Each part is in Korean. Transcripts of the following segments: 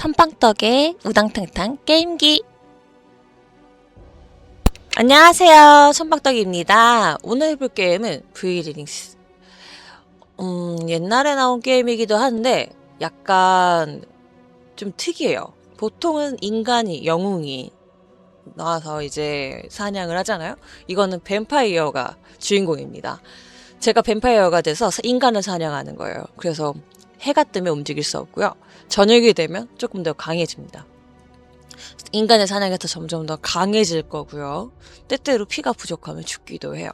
천빵떡의 우당탕탕 게임기. 안녕하세요. 천빵떡입니다. 오늘 해볼 게임은 브이리링스. 음 옛날에 나온 게임이기도 한데 약간 좀 특이해요. 보통은 인간이 영웅이 나와서 이제 사냥을 하잖아요. 이거는 뱀파이어가 주인공입니다. 제가 뱀파이어가 돼서 인간을 사냥하는 거예요. 그래서 해가 뜨면 움직일 수 없고요. 저녁이 되면 조금 더 강해집니다. 인간의 사냥에서 점점 더 강해질 거고요. 때때로 피가 부족하면 죽기도 해요.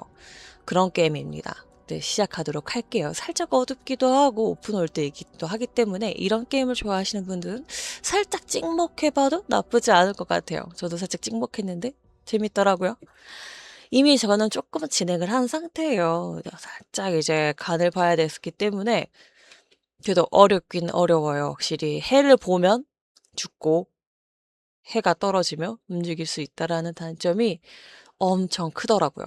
그런 게임입니다. 네, 시작하도록 할게요. 살짝 어둡기도 하고 오픈월드이기도 하기 때문에 이런 게임을 좋아하시는 분들은 살짝 찍먹해봐도 나쁘지 않을 것 같아요. 저도 살짝 찍먹했는데 재밌더라고요. 이미 저는 조금 진행을 한 상태예요. 살짝 이제 간을 봐야 됐기 때문에 그래도 어렵긴 어려워요. 확실히 해를 보면 죽고 해가 떨어지며 움직일 수 있다라는 단점이 엄청 크더라고요.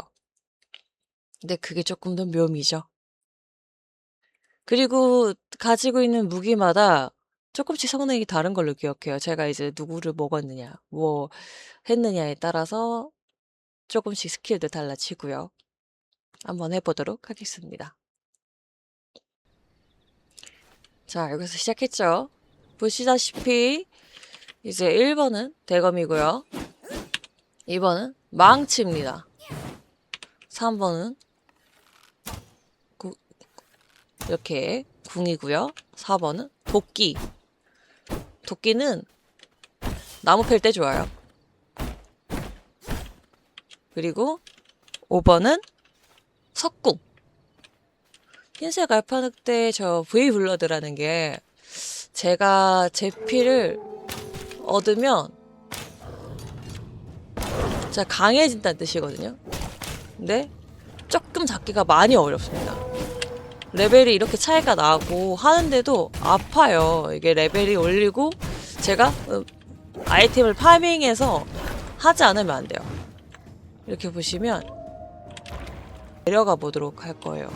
근데 그게 조금 더 묘미죠. 그리고 가지고 있는 무기마다 조금씩 성능이 다른 걸로 기억해요. 제가 이제 누구를 먹었느냐, 뭐 했느냐에 따라서 조금씩 스킬도 달라지고요. 한번 해 보도록 하겠습니다. 자, 여기서 시작했죠. 보시다시피 이제 1번은 대검이고요. 2번은 망치입니다. 3번은 구, 이렇게 궁이고요. 4번은 도끼. 도끼는 나무 팰 때 좋아요. 그리고 5번은 석궁. 흰색 알파 늑대 저 V 블러드라는 게 제가 제 피를 얻으면 진짜 강해진다는 뜻이거든요. 근데 조금 잡기가 많이 어렵습니다. 레벨이 이렇게 차이가 나고 하는데도 아파요. 이게 레벨이 올리고 제가 음, 아이템을 파밍해서 하지 않으면 안 돼요. 이렇게 보시면 내려가 보도록 할 거예요.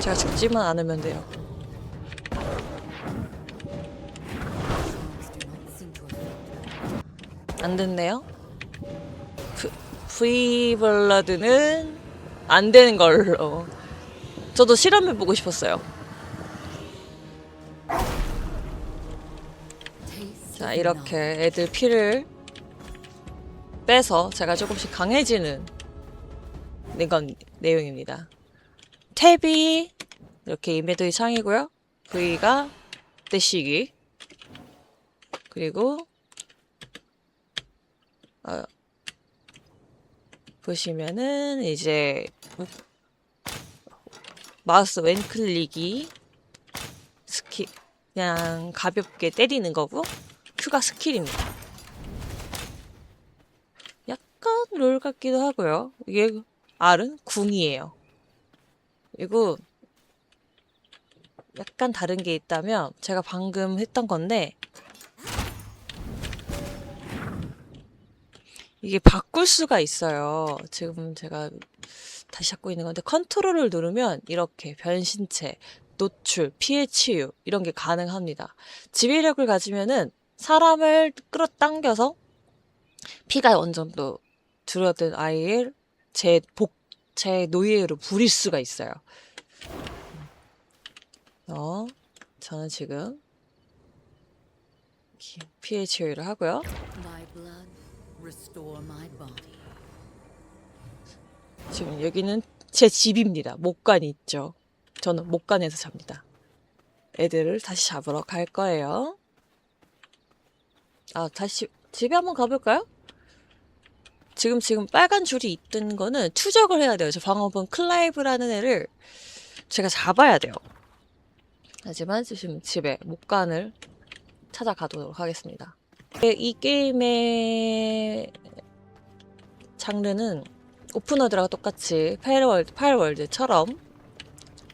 제가 죽지만 않으면 돼요. 안 됐네요. 브, V 블러드는 안 되는 걸로. 저도 실험해보고 싶었어요. 자, 이렇게 애들 피를 빼서 제가 조금씩 강해지는 이건 내용입니다. 탭이 이렇게 이메드의 창이고요. V가 떼시기 그리고 어, 보시면은 이제 마우스 왼클릭이 스킬 그냥 가볍게 때리는 거고 Q가 스킬입니다. 약간 롤 같기도 하고요. 이게 R은 궁이에요. 그리고 약간 다른 게 있다면 제가 방금 했던 건데 이게 바꿀 수가 있어요. 지금 제가 다시 잡고 있는 건데 컨트롤을 누르면 이렇게 변신체, 노출, 피해 치유 이런 게 가능합니다. 지휘력을 가지면은 사람을 끌어당겨서 피가 어느 정도 줄어든 아이를 제 복, 제 노예로 부릴 수가 있어요. 어, 저는 지금 피해 치유를 하고요. 지금 여기는 제 집입니다. 목간이 있죠. 저는 목간에서 잡니다. 애들을 다시 잡으러 갈 거예요. 아, 다시 집에 한번 가볼까요? 지금 지금 빨간 줄이 있던 거는 추적을 해야 돼요. 저 방금 클라이브라는 애를 제가 잡아야 돼요. 하지만 지금 집에 목간을 찾아가도록 하겠습니다. 이 게임의 장르는 오픈워드랑 똑같이 파일월드, 파일월드처럼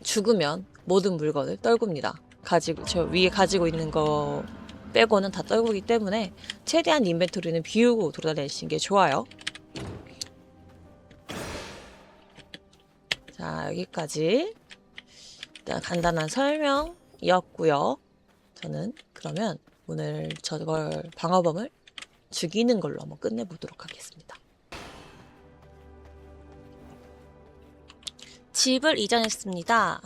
죽으면 모든 물건을 떨굽니다. 가지고 저 위에 가지고 있는 거 빼고는 다 떨구기 때문에 최대한 인벤토리는 비우고 돌아다니시는 게 좋아요. 자 여기까지 일단 간단한 설명이었고요. 저는 그러면 오늘 저걸 방어범을 죽이는 걸로 한번 끝내보도록 하겠습니다. 집을 이전했습니다.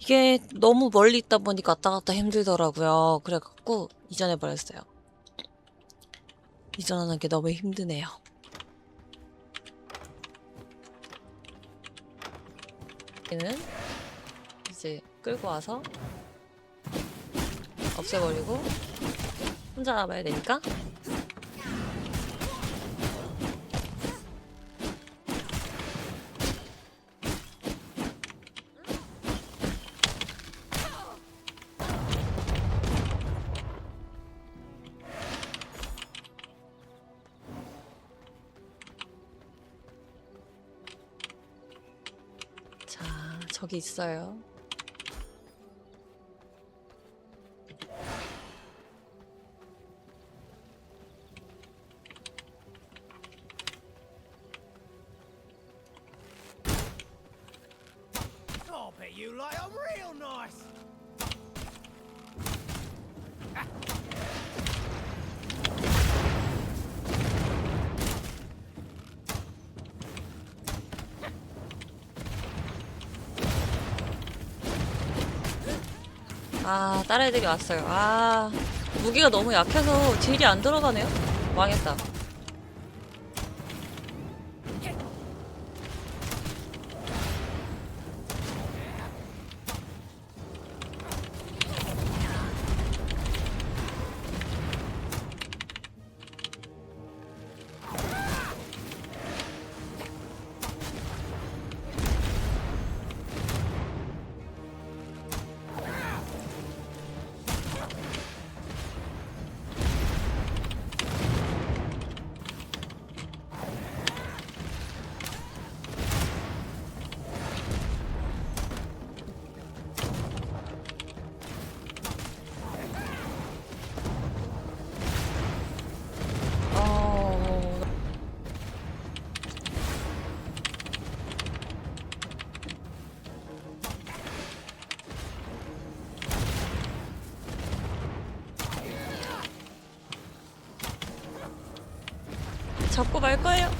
이게 너무 멀리 있다 보니까 왔다 갔다 힘들더라고요. 그래갖고 이전해버렸어요. 이전하는 게 너무 힘드네요. 얘는 이제 끌고 와서 없애버리고 혼자 남아야 되니까 저기 있어요. I'll bet you like I'm real nice. 아, 딸 애들이 왔어요. 아, 무기가 너무 약해서 딜이 안 들어가네요. 망했다. 잡고 말 거예요.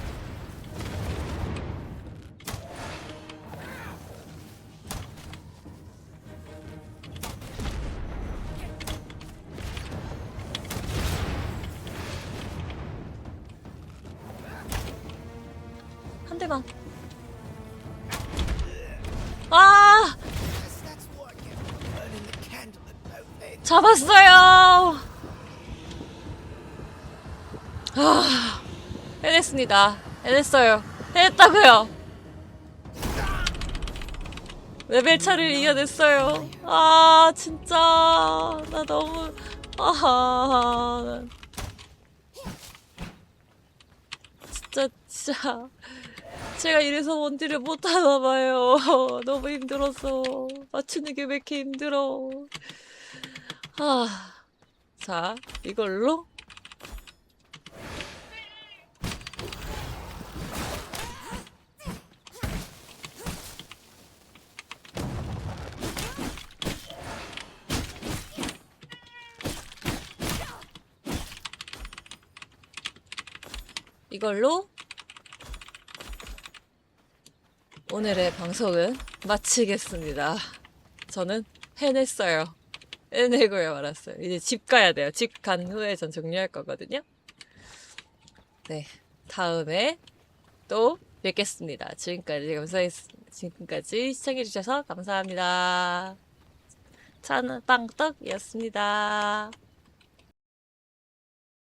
아! 잡았어요. 아, 해냈습니다. 해냈어요. 해냈다고요. 레벨 차를 이겨냈어요. 아, 진짜 나 너무 아, 진짜 진짜 제가 이래서 원딜을 못하나 봐요. 너무 힘들었어. 맞추는 게 왜 이렇게 힘들어. 아, 자, 이걸로 이걸로 오늘의 방송은 마치겠습니다. 저는 해냈어요. 해내고요 말았어요. 이제 집 가야 돼요. 집 간 후에 전 정리할 거거든요. 네, 다음에 또 뵙겠습니다. 지금까지 감사했, 지금까지 시청해주셔서 감사합니다. 차는 빵떡이었습니다.